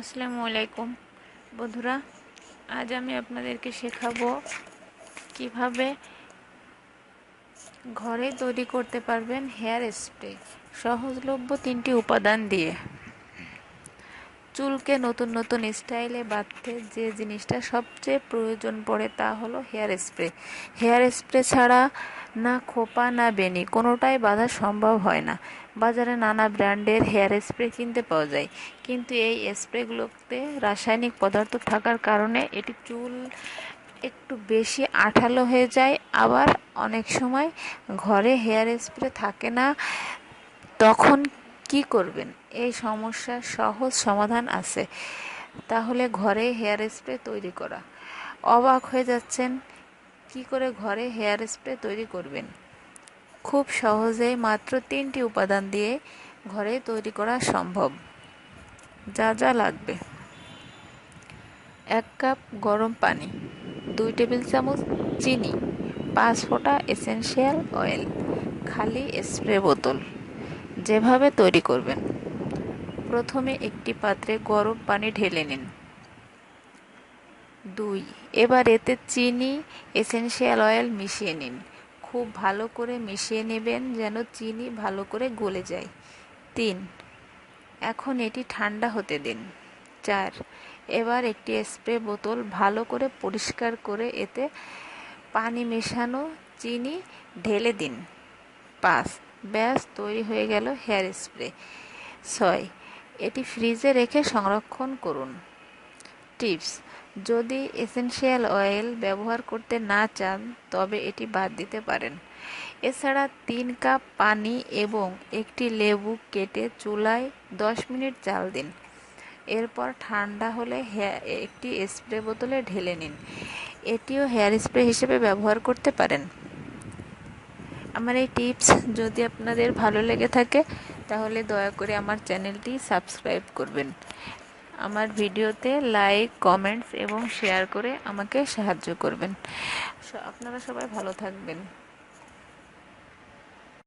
আসসালামু আলাইকুম। বন্ধুরা, আজ আমি আপনাদেরকে শেখাবো কীভাবে ঘরে তৈরি করতে পারবেন হেয়ার স্প্রে। সহজলভ্য তিনটি উপাদান দিয়ে। চুলকে নতুন নতুন স্টাইলে বাঁধতে যে জিনিসটা সবচেয়ে প্রয়োজন পড়ে তা হলো হেয়ার স্প্রে। হেয়ার স্প্রে ছাড়া না খোপা না বেনি কোনোটাই বাঁধা সম্ভব হয় না। বাজারে নানা ব্র্যান্ডের হেয়ার স্প্রে কিনতে পাওয়া যায়। কিন্তু এই স্প্রেগুলোতে রাসায়নিক পদার্থ থাকার কারণে এটি চুল একটু বেশি আঠালো হয়ে যায়। আবার অনেক সময় ঘরে হেয়ার স্প্রে থাকে না, তখন কি করবেন? এই সমস্যার সহজ সমাধান আছে। তাহলে ঘরে হেয়ার স্প্রে তৈরি করা। অবাক হয়ে যাচ্ছেন, কি করে ঘরে হেয়ার স্প্রে তৈরি করবেন? খুব সহজেই মাত্র তিনটি উপাদান দিয়ে ঘরে তৈরি করা সম্ভব। যা যা লাগবে। এক কাপ গরম পানি, দুই টেবিল চামচ চিনি, পাঁচ ফোঁটা এসেনশিয়াল অয়েল, খালি স্প্রে বোতল। যেভাবে তৈরি করবেন। প্রথমে একটি পাত্রে গরম পানি ঢেলে নিন। দুই, এবার এতে চিনি, এসেনশিয়াল অয়েল মিশিয়ে নিন। খুব ভালো করে মিশিয়ে নেবেন যেন চিনি ভালো করে গলে যায়। তিন, এখন এটি ঠান্ডা হতে দিন। চার, এবার একটি স্প্রে বোতল ভালো করে পরিষ্কার করে এতে পানি মেশানো চিনি ঢেলে দিন। পাঁচ ব্যাস, তৈরি হয়ে গেল হেয়ার স্প্রে। ছয়, এটি ফ্রিজে রেখে সংরক্ষণ করুন। টিপস, যদি এসেনশিয়াল অয়েল ব্যবহার করতে না চান, তবে এটি বাদ দিতে পারেন। এছাড়া তিন কাপ পানি এবং একটি লেবু কেটে চুলায় দশ মিনিট জাল দিন। এরপর ঠান্ডা হলে একটি স্প্রে বোতলে ঢেলে নিন। এটিও হেয়ার স্প্রে হিসেবে ব্যবহার করতে পারেন। আমার এই টিপস যদি আপনাদের ভালো লেগে থাকে, তাহলে দয়া করে আমার চ্যানেলটি সাবস্ক্রাইব করবেন। আমার ভিডিওতে লাইক, কমেন্টস এবং শেয়ার করে আমাকে সাহায্য করবেন। আপনারা সবাই ভালো থাকবেন।